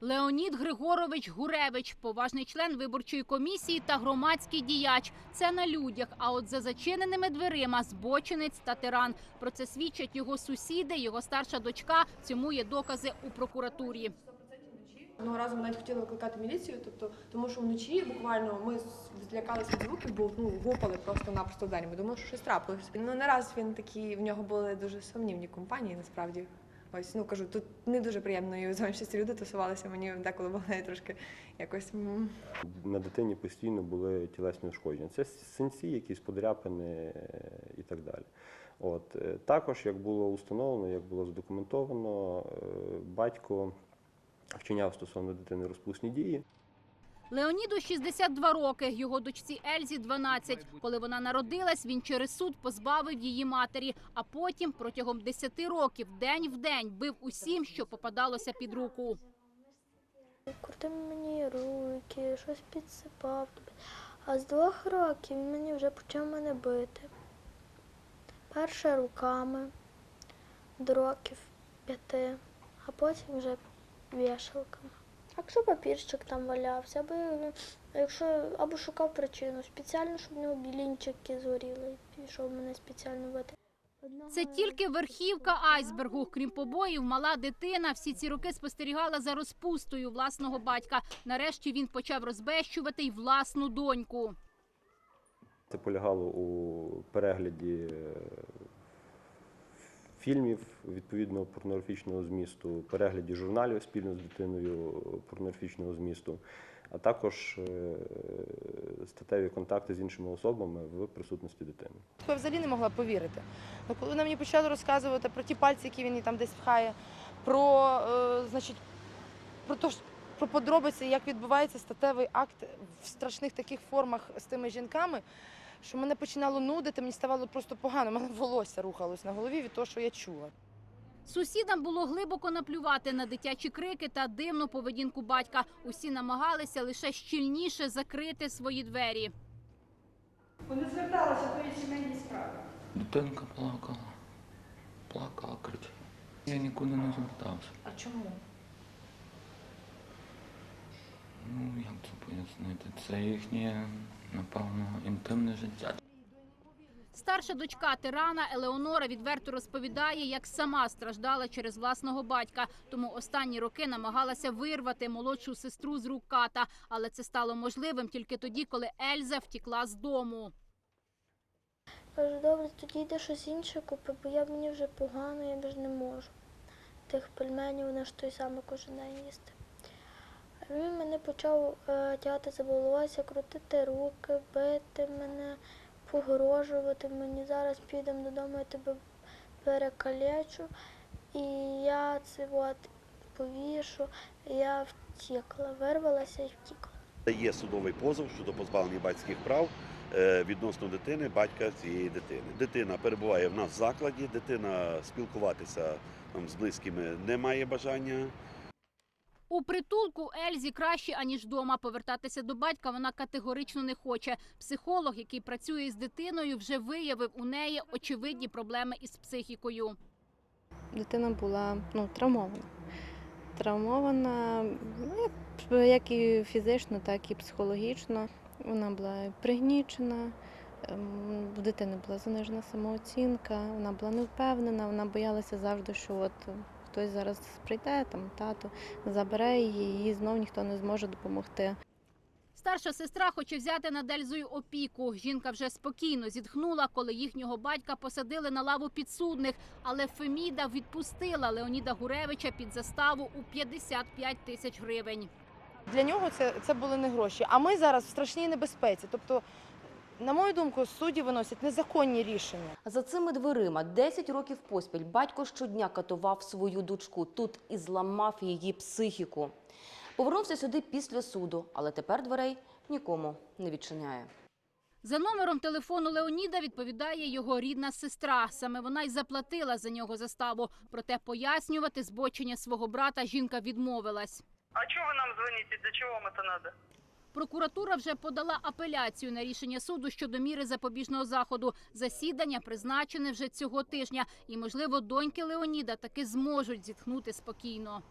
Леонід Григорович Гуревич, поважний член виборчої комісії та громадський діяч. Це на людях. А от за зачиненими дверима збочинець та тиран. Про це свідчать його сусіди, його старша дочка. Цьому є докази у прокуратурі. Одного разу навіть хотіли викликати міліцію, тобто, тому що вночі буквально ми злякалися звуків, бо ну гупали просто-напросто день. Ми думали, що щось трапилось. Ну не раз він такий, в нього були дуже сумнівні компанії, насправді. Ось, ну кажу, тут не дуже приємно і зовнішні люди тусувалися. Мені деколи було трошки якось. На дитині постійно були тілесні ушкодження. Це синці, якісь подряпини е, і так далі. От. е, Також, як було установлено, як було задокументовано, е, батько вчиняв стосовно дитини розпусні дії. Леоніду 62 роки, його дочці Ельзі 12. Коли вона народилась, він через суд позбавив її матері, а потім протягом 10 років день в день бив усім, що попадалося під руку. Крутив мені руки, щось підсипав. А з двох років він мені вже почав мене бити. Перше руками до років п'яти, а потім вже вішалками. А Якщо папірчик там валявся, або якщо або шукав причину спеціально, щоб в нього білінчики згоріли, пішов мене спеціально бити. Це тільки верхівка айсбергу. Крім побоїв, мала дитина всі ці роки спостерігала за розпустою власного батька. Нарешті він почав розбещувати й власну доньку. Це полягало у перегляді фільмів відповідного порнографічного змісту, перегляді журналів спільно з дитиною порнографічного змісту, а також е, статеві контакти з іншими особами в присутності дитини. Я взагалі не могла повірити. Ну, коли вона мені почала розказувати про ті пальці, які він їй там десь пхає, про, е, значить, про, ж- про подробиці, як відбувається статевий акт в страшних таких формах з тими жінками, що мене починало нудити, мені ставало просто погано, мене волосся рухалось на голові від того, що я чула. Сусідам було глибоко наплювати на дитячі крики та дивну поведінку батька. Усі намагалися лише щільніше закрити свої двері. Вони зверталися до сімейні справи. Дитинка плакала, плакала, кричала. Я нікуди не звертався. А чому? Ну, як це пояснити? Це їхнє, напевно, інтимне життя. Старша дочка тирана Елеонора відверто розповідає, як сама страждала через власного батька. Тому останні роки намагалася вирвати молодшу сестру з рук ката. Але це стало можливим тільки тоді, коли Ельза втікла з дому. Кажу, добре, тоді йде щось інше купи, бо я мені вже погано, я вже не можу. Тих пельменів вони ж той самий кожен день їсти. Він мене почав е, тягати за волосся, крутити руки, бити мене, погрожувати мені. Зараз підемо додому, я тебе перекалечу. І я це от повішу, я втікла, вирвалася і втікла. Є судовий позов щодо позбавлення батьківських прав е, відносно дитини, батька цієї дитини. Дитина перебуває в нас в закладі, дитина спілкуватися там, з близькими не має бажання. У притулку Ельзі краще аніж вдома. Повертатися до батька вона категорично не хоче. Психолог, який працює з дитиною, вже виявив у неї очевидні проблеми із психікою. дитина була ну, травмована. Травмована ну, як, і фізично, так і психологічно. Вона була пригнічена, ем, в дитини була занижена самооцінка, вона була невпевнена, вона боялася завжди, що от хтось зараз прийде, там тато забере її, їй знов ніхто не зможе допомогти. Старша сестра хоче взяти над Ельзою опіку. Жінка вже спокійно зітхнула, коли їхнього батька посадили на лаву підсудних. Але Феміда відпустила Леоніда Гуревича під заставу у 55 тисяч гривень. Для нього це, це були не гроші. А ми зараз в страшній небезпеці. Тобто, на мою думку, судді виносять незаконні рішення. За цими дверима 10 років поспіль батько щодня катував свою дочку. Тут і зламав її психіку. Повернувся сюди після суду, але тепер дверей нікому не відчиняє. За номером телефону Леоніда відповідає його рідна сестра. Саме вона й заплатила за нього заставу. Проте пояснювати збочення свого брата жінка відмовилась. А чого ви нам дзвоните? Для чого вам це треба? Прокуратура вже подала апеляцію на рішення суду щодо міри запобіжного заходу. Засідання призначене вже цього тижня, і можливо доньки Леоніда таки зможуть зітхнути спокійно.